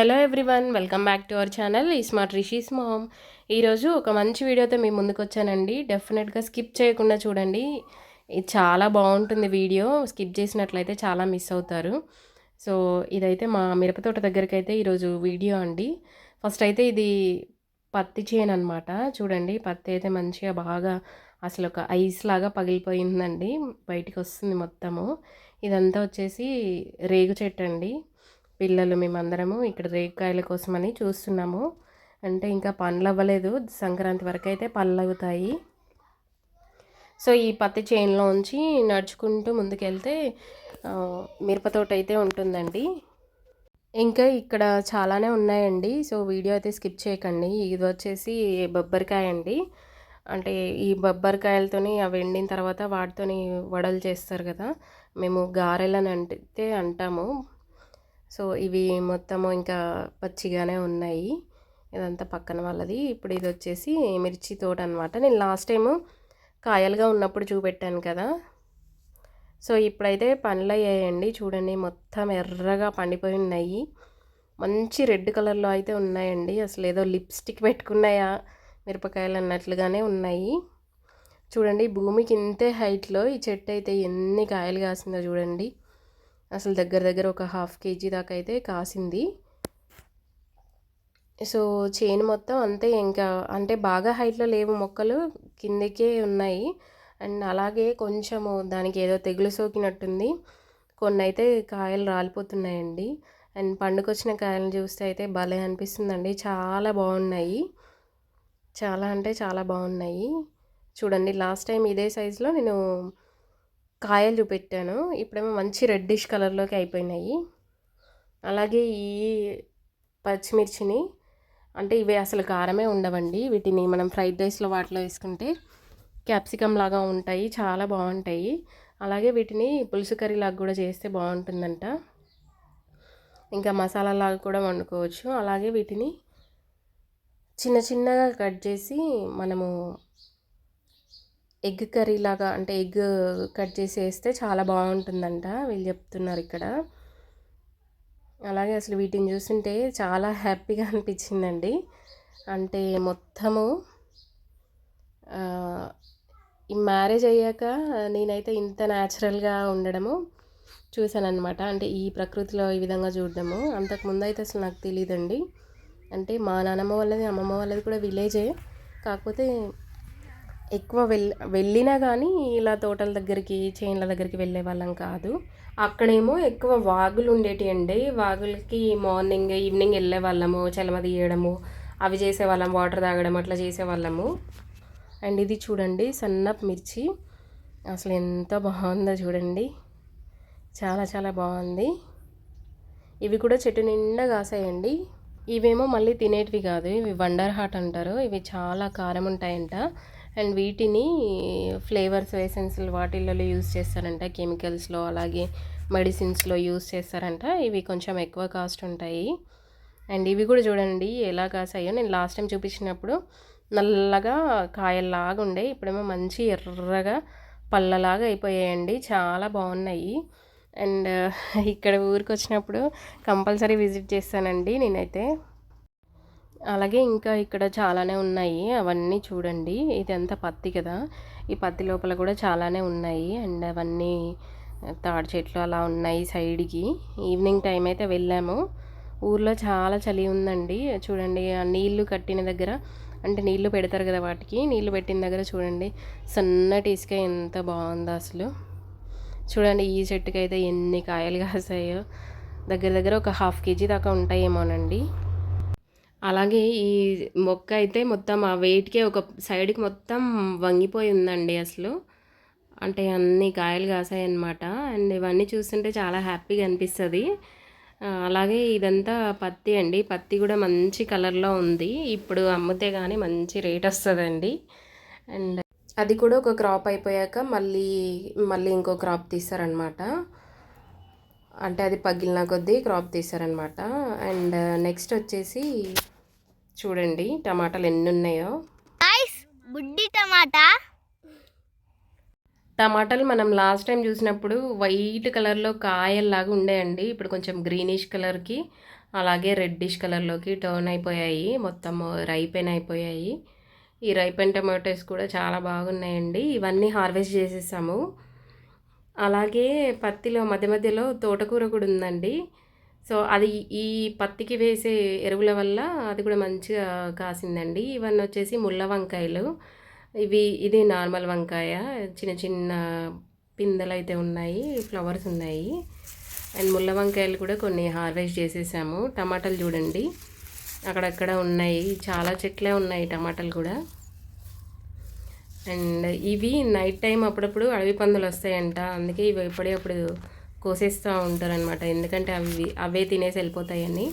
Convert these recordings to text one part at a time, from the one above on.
Hello everyone welcome back to our channel. ఈ smart Rishi's mom. ఈరోజు ఒక మంచి వీడియోతో మీ ముందుకు వచ్చానండి. డెఫినెట్గా స్కిప్ చేయకుండా చూడండి. ఇది చాలా బాగుంటుంది వీడియో. స్కిప్ చేసినట్లయితే చాలా మిస్ అవుతారు. సో ఇదైతే మా మిరపతోట దగ్గరికి అయితే ఈరోజు వీడియో అండి. ఫస్ట్ అయితే ఇది పత్తి చేను అనమాట చూడండి పత్తి అయితే మంచిగా బాగా అసలు ఒక ఐస్ లాగా పగిలిపోయిందండి. బయటికి వస్తుంది మొత్తము. ఇదంతా వచ్చేసి రేగు చెట్టు అండి. పిల్లలు మేమందరము ఇక్కడ రేగికాయల కోసమని చూస్తున్నాము. అంటే ఇంకా పండ్లు అవ్వలేదు సంక్రాంతి వరకు అయితే పళ్ళు అవుతాయి సో ఈ పత్తి చేనులోంచి నడుచుకుంటూ ముందుకెళ్తే మిరపతోట అయితే ఉంటుందండి. ఇంకా ఇక్కడ చాలానే ఉన్నాయండి. సో వీడియో అయితే స్కిప్ చేయకండి. ఇది వచ్చేసి బొబ్బరికాయ అండి. అంటే ఈ బొబ్బరికాయలతోని అవి ఎండిన తర్వాత వాటితోని వడలు చేస్తారు కదా. మేము గారెలని అంటే అంటాము. సో ఇవి మొత్తము ఇంకా పచ్చిగానే ఉన్నాయి. ఇదంతా పక్కన వాళ్ళది. ఇప్పుడు ఇది వచ్చేసి మిర్చి తోట అనమాట నేను లాస్ట్ టైము కాయలుగా ఉన్నప్పుడు చూపెట్టాను కదా. సో ఇప్పుడైతే పండ్లు అయ్యాయండి చూడండి మొత్తం ఎర్రగా పండిపోయి ఉన్నాయి. మంచి రెడ్ కలర్లో అయితే ఉన్నాయండి. అసలు ఏదో లిప్స్టిక్ పెట్టుకున్నాయా మిరపకాయలు అన్నట్లుగానే ఉన్నాయి. చూడండి భూమికి ఇంతే హైట్లో ఈ చెట్టు అయితే ఎన్ని కాయలు కాసిందో చూడండి. అసలు దగ్గర దగ్గర ఒక హాఫ్ కేజీ దాకా అయితే కాసింది. సో చేను మొత్తం అంతే ఇంకా అంటే బాగా హైట్లో లేవు మొక్కలు కిందకే ఉన్నాయి. అండ్ అలాగే కొంచెము దానికి ఏదో తెగులు సోకినట్టుంది. కొన్ని అయితే కాయలు రాలిపోతున్నాయండి. అండ్ పండుకొచ్చిన కాయలను చూస్తే అయితే భలే అనిపిస్తుందండి. చాలా బాగున్నాయి. చాలా అంటే చాలా బాగున్నాయి. చూడండి లాస్ట్ టైం ఇదే సైజులో నేను కాయలు చూపెట్టాను ఇప్పుడేమో మంచి రెడ్డిష్ కలర్లోకి అయిపోయినాయి. అలాగే ఈ పచ్చిమిర్చిని అంటే ఇవి అసలు కారమే ఉండవండి. వీటిని మనం ఫ్రైడ్ రైస్లో వాటిలో వేసుకుంటే క్యాప్సికమ్ లాగా ఉంటాయి చాలా బాగుంటాయి. అలాగే వీటిని పులుసు కర్రీ లాగా కూడా చేస్తే బాగుంటుందంట. ఇంకా మసాలా లాగా కూడా వండుకోవచ్చు. అలాగే వీటిని చిన్న చిన్నగా కట్ చేసి మనము ఎగ్ కర్రీ లాగా అంటే ఎగ్ కట్ చేసి వేస్తే చాలా బాగుంటుందంట వీళ్ళు చెప్తున్నారు ఇక్కడ. అలాగే అసలు వీటిని చూస్తుంటే చాలా హ్యాపీగా అనిపించిందండి. అంటే మొత్తము ఈ మ్యారేజ్ అయ్యాక నేనైతే ఇంత న్యాచురల్గా ఉండడము చూశానమాట అంటే ఈ ప్రకృతిలో ఈ విధంగా చూడడము. అంతకుముందు అయితే అసలు నాకు తెలియదండి అంటే మా నాన్నమ్మ వాళ్ళది అమ్మమ్మ వాళ్ళది కూడా విలేజే. కాకపోతే ఎక్కువ వెళ్ వెళ్ళినా కానీ ఇలా తోటల దగ్గరికి చేన్ల దగ్గరికి వెళ్ళే వాళ్ళం కాదు. అక్కడేమో ఎక్కువ వాగులు ఉండేటి అండి. వాగులకి మార్నింగ్ ఈవినింగ్ వెళ్ళే వాళ్ళము చలమ తీయడము అవి చేసేవాళ్ళం వాటర్ తాగడం అట్లా చేసేవాళ్ళము అండ్ ఇది చూడండి సన్నప్ మిర్చి. అసలు ఎంత బాగుందో చూడండి. చాలా చాలా బాగుంది. ఇవి కూడా చెట్టు నిండా కాసాయండి. ఇవేమో మళ్ళీ తినేటివి కాదు. ఇవి వండర్ హాట్ అంటారు. ఇవి చాలా కారం ఉంటాయంట. అండ్ వీటిని ఫ్లేవర్స్ ఎసెన్స్లు వాటిల్లో యూజ్ చేస్తారంట కెమికల్స్లో అలాగే మెడిసిన్స్లో యూస్ చేస్తారంట. ఇవి కొంచెం ఎక్కువ కాస్ట్ ఉంటాయి. అండ్ ఇవి కూడా చూడండి ఎలా కాసాయో. నేను లాస్ట్ టైం చూపించినప్పుడు నల్లగా కాయల్లాగా ఉండే ఇప్పుడేమో మంచి ఎర్రగా పళ్ళలాగా అయిపోయాయండి. చాలా బాగున్నాయి. అండ్ ఇక్కడ ఊరికి వచ్చినప్పుడు కంపల్సరీ విజిట్ చేస్తానండి నేనైతే. అలాగే ఇంకా ఇక్కడ చాలానే ఉన్నాయి. అవన్నీ చూడండి. ఇదంతా పత్తి కదా. ఈ పత్తి లోపల కూడా చాలానే ఉన్నాయి. అండ్ అవన్నీ తాడి చెట్లు అలా ఉన్నాయి సైడ్కి. ఈవినింగ్ టైం అయితే వెళ్ళాము. ఊర్లో చాలా చలి ఉందండి. చూడండి ఆ నీళ్ళు కట్టిన దగ్గర అంటే నీళ్ళు పెడతారు కదా వాటికి. నీళ్ళు పెట్టిన దగ్గర చూడండి సన్నటి ఇసుక ఎంత బాగుందో అసలు. చూడండి ఈ చెట్టుకి అయితే ఎన్ని కాయలు కాసాయో. దగ్గర దగ్గర ఒక హాఫ్ కేజీ దాకా ఉంటాయేమోనండి. అలాగే ఈ మొక్క అయితే మొత్తం ఆ వెయిట్‌కే ఒక సైడ్‌కి మొత్తం వంగిపోయి ఉందండి అసలు. అంటే అన్ని కాయలు కాసాయన్నమాట. అండ్ ఇవన్నీ చూస్తుంటే చాలా హ్యాపీగా అనిపిస్తుంది అలాగే ఇదంతా పత్తి అండి. పత్తి కూడా మంచి కలర్‌లో ఉంది. ఇప్పుడు అమ్మితే కానీ మంచి రేట్ వస్తుందండి అండ్ అది కూడా ఒక క్రాప్ అయిపోయాక మళ్ళీ, మళ్ళీ ఇంకో క్రాప్ తీస్తారనమాట. అంటే అది పగిలిన కొద్దీ క్రాప్ తీస్తారనమాట. అండ్ నెక్స్ట్ వచ్చేసి చూడండి టమాటాలు ఎన్ని ఉన్నాయో బుడ్డి టమాటా. టమాటాలు మనం లాస్ట్ టైం చూసినప్పుడు వైట్ కలర్లో కాయల్లాగా ఉండేయండి. ఇప్పుడు కొంచెం గ్రీనిష్ కలర్కి అలాగే రెడ్డిష్ కలర్లోకి టర్న్ అయిపోయాయి. మొత్తం రైపెన్ అయిపోయాయి. ఈ రైపెన్ టమాటోస్ కూడా చాలా బాగున్నాయండి. ఇవన్నీ హార్వెస్ట్ చేసేసాము. అలాగే పత్తిలో మధ్య మధ్యలో తోటకూర కూడా ఉందండి. సో అది ఈ పత్తికి వేసే ఎరువుల వల్ల అది కూడా మంచిగా కాసిందండి. ఇవన్నీ వచ్చేసి ముళ్ళ వంకాయలు. ఇవి ఇది నార్మల్ వంకాయ. చిన్న చిన్న పిందెలు అయితే ఉన్నాయి ఫ్లవర్స్ ఉన్నాయి. అండ్ ముళ్ళ వంకాయలు కూడా కొన్ని హార్వెస్ట్ చేసేసాము. టమాటాలు చూడండి. అక్కడక్కడ ఉన్నాయి. చాలా చెట్లే ఉన్నాయి టమాటాలు కూడా. అండ్ ఇవి నైట్ టైం అప్పుడప్పుడు అడవి పందులు వస్తాయంట. అందుకే ఇవి ఎప్పుడప్పుడు కోసేస్తూ ఉంటారనమాట ఎందుకంటే అవి అవే తినేసి వెళ్ళిపోతాయని.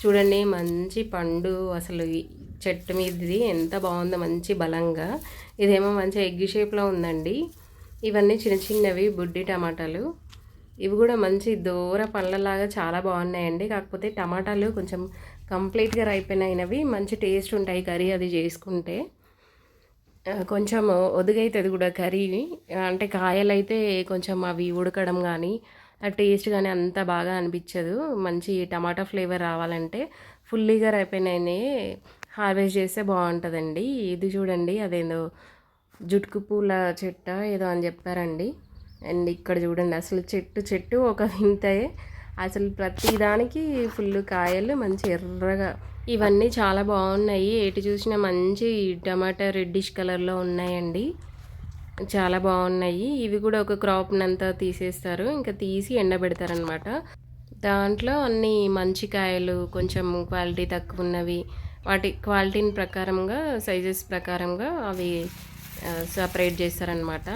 చూడండి మంచి పండు అసలు చెట్టు మీదది. ఎంత బాగుందో మంచి బలంగా. ఇదేమో మంచి ఎగ్ షేప్లో ఉందండి. ఇవన్నీ చిన్న చిన్నవి బుడ్డి టమాటాలు. ఇవి కూడా మంచి దూర పళ్ళలాగా చాలా బాగున్నాయండి. కాకపోతే టమాటాలు కొంచెం కంప్లీట్గా రైపోయినవి మంచి టేస్ట్ ఉంటాయి కర్రీ అది చేసుకుంటే. కొంచెం ఒదుగైతుంది కూడా కర్రీ. అంటే కాయలైతే కొంచెం అవి ఉడకడం కానీ ఆ టేస్ట్ కానీ అంత బాగా అనిపించదు. మంచి టమాటా ఫ్లేవర్ రావాలంటే ఫుల్లీగా అయిపోయినాయి హార్వెస్ట్ చేస్తే బాగుంటుందండి. ఇది చూడండి అదేందో జుట్టుకు పూల చెట్ట ఏదో అని చెప్పారండి. అండ్ ఇక్కడ చూడండి అసలు చెట్టు చెట్టు ఒక వింతయే అసలు ప్రతి దానికి ఫుల్ కాయలు మంచి ఎర్రగా. ఇవన్నీ చాలా బాగున్నాయి. ఎటు చూసినా మంచి టమాటా రెడ్డిష్ కలర్లో ఉన్నాయండి. చాలా బాగున్నాయి. ఇవి కూడా ఒక క్రాప్నంతా తీసేస్తారు. ఇంకా తీసి ఎండబెడతారనమాట దాంట్లో అన్ని మంచి కాయలు కొంచెం క్వాలిటీ తక్కువ ఉన్నవి వాటి క్వాలిటీని ప్రకారంగా సైజెస్ ప్రకారంగా అవి సపరేట్ చేస్తారనమాట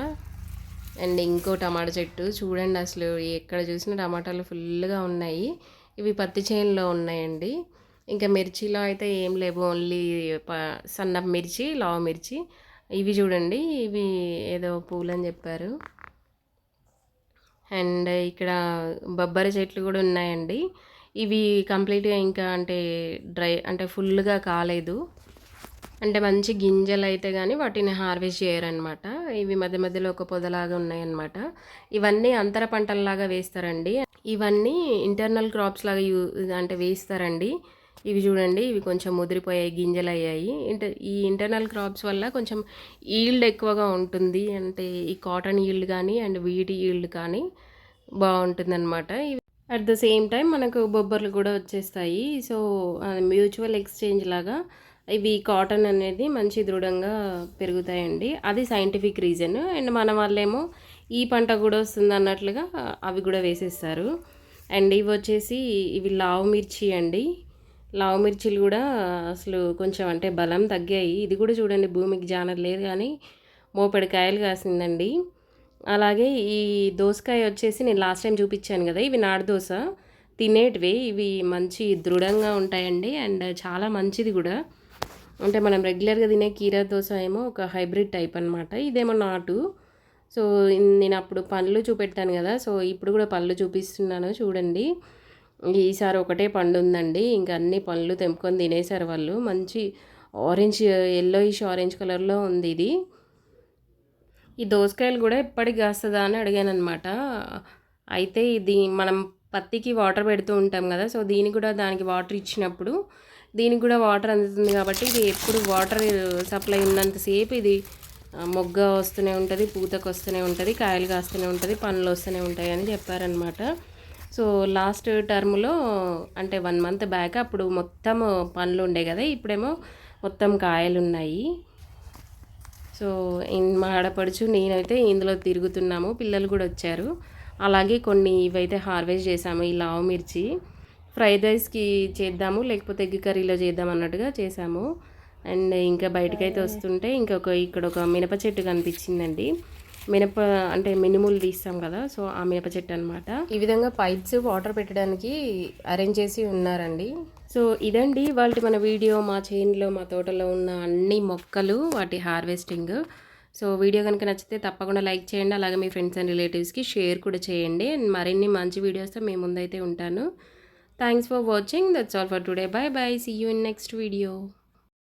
అండ్ ఇంకో టమాటా చెట్టు చూడండి అసలు ఎక్కడ చూసినా టమాటాలు ఫుల్గా ఉన్నాయి. ఇవి పత్తి చేనులో ఉన్నాయండి. ఇంకా మిర్చిలో అయితే ఏం లేవు. ఓన్లీ ప- మిర్చి లావు మిర్చి ఇవి చూడండి ఇవి ఏదో పూలు అని చెప్పారు. అండ్ ఇక్కడ బొబ్బరి చెట్లు కూడా ఉన్నాయండి. ఇవి కంప్లీట్గా ఇంకా అంటే డ్రై అంటే ఫుల్గా కాలేదు. అంటే మంచి గింజలు అయితే కానీ వాటిని హార్వెస్ట్ చేయరనమాట ఇవి మధ్య మధ్యలో ఒక పొదలాగా ఉన్నాయన్నమాట. ఇవన్నీ అంతర పంటల్లాగా వేస్తారండి. ఇవన్నీ ఇంటర్నల్ క్రాప్స్ లాగా యూ అంటే వేస్తారండి. ఇవి చూడండి ఇవి కొంచెం ముదిరిపోయాయి గింజలు అయ్యాయి ఇంటర్ ఈ ఇంటర్నల్ క్రాప్స్ వల్ల కొంచెం ఈల్డ్ ఎక్కువగా ఉంటుంది. అంటే ఈ కాటన్ ఈల్డ్ కానీ అండ్ వీటి ఈల్డ్ కానీ బాగుంటుందన్నమాట. ఇవి అట్ ద సేమ్ టైం మనకు బొబ్బర్లు కూడా వచ్చేస్తాయి. సో మ్యూచువల్ ఎక్స్చేంజ్ లాగా ఇవి కాటన్ అనేది మంచి దృఢంగా పెరుగుతాయండి. అది సైంటిఫిక్ రీజన్ అండ్ మన వాళ్ళేమో ఈ పంట కూడా వస్తుంది అన్నట్లుగా అవి కూడా వేసేస్తారు. అండ్ ఇవి వచ్చేసి ఇవి లావు మిర్చి అండి. లావు మిర్చిలు కూడా అసలు కొంచెం అంటే బలం తగ్గాయి. ఇది కూడా చూడండి భూమికి జానర్ లేదు కానీ మోపెడు కాయలు కాసిందండి. అలాగే ఈ దోసకాయ వచ్చేసి నేను లాస్ట్ టైం చూపించాను కదా ఇవి నాటు తినేటివి ఇవి మంచి దృఢంగా ఉంటాయండి అండ్ చాలా మంచిది కూడా. అంటే మనం రెగ్యులర్గా తినే కీరా దోశ ఏమో ఒక హైబ్రిడ్ టైప్ అనమాట ఇదేమో నాటు. సో నేను అప్పుడు పళ్ళు చూపెట్టాను కదా సో ఇప్పుడు కూడా పళ్ళు చూపిస్తున్నాను చూడండి. ఈసారి ఒకటే పండు ఉందండి ఇంకా అన్ని పండ్లు తెంపుకొని తినేసారు వాళ్ళు. మంచి ఆరెంజ్ ఎల్లోయిష్ ఆరెంజ్ కలర్లో ఉంది ఇది. ఈ దోసకాయలు కూడా ఎప్పటికి కాస్తుందా అని అడిగాను అనమాట అయితే ఇది మనం పత్తికి వాటర్ పెడుతూ ఉంటాం కదా సో దీనికి కూడా దానికి వాటర్ ఇచ్చినప్పుడు దీనికి కూడా వాటర్ అందుతుంది కాబట్టి ఇది ఎప్పుడు వాటర్ సప్లై ఉన్నంతసేపు ఇది మొగ్గ వస్తూనే ఉంటుంది పూతకు వస్తూనే ఉంటుంది కాయలు కాస్తూనే ఉంటుంది పండ్లు వస్తూనే ఉంటాయి అని చెప్పారనమాట సో లాస్ట్ టర్మ్లో అంటే వన్ మంత్ బ్యాక్ అప్పుడు మొత్తం పండ్లు ఉండే కదా ఇప్పుడేమో మొత్తం కాయలు ఉన్నాయి సో మా ఆడపడుచు నేనైతే ఇందులో తిరుగుతున్నాము పిల్లలు కూడా వచ్చారు. అలాగే కొన్ని ఇవైతే హార్వెస్ట్ చేసాము ఈ లావు మిర్చి. ఫ్రైడ్ రైస్కి చేద్దాము లేకపోతే ఎగ్ కర్రీలో చేద్దాం అన్నట్టుగా చేసాము. అండ్ ఇంకా బయటకైతే వస్తుంటే ఇంకొక ఇక్కడ ఒక మినప చెట్టు కనిపించిందండి. మినప అంటే మినుములు తీస్తాం కదా సో ఆ మినప చెట్టు అనమాట ఈ విధంగా పైప్స్ వాటర్ పెట్టడానికి అరేంజ్ చేసి ఉన్నారండి. సో ఇదండి వాళ్ళ మన వీడియో మా చేనులో మా తోటలో ఉన్న అన్ని మొక్కలు వాటి హార్వెస్టింగ్. సో వీడియో కనుక నచ్చితే తప్పకుండా లైక్ చేయండి అలాగే మీ ఫ్రెండ్స్ అండ్ రిలేటివ్స్కి షేర్ కూడా చేయండి. అండ్ మరిన్ని మంచి వీడియోస్తో మేము ముందైతే ఉంటాను. Thanks for watching. That's all for today. Bye bye see you in next video.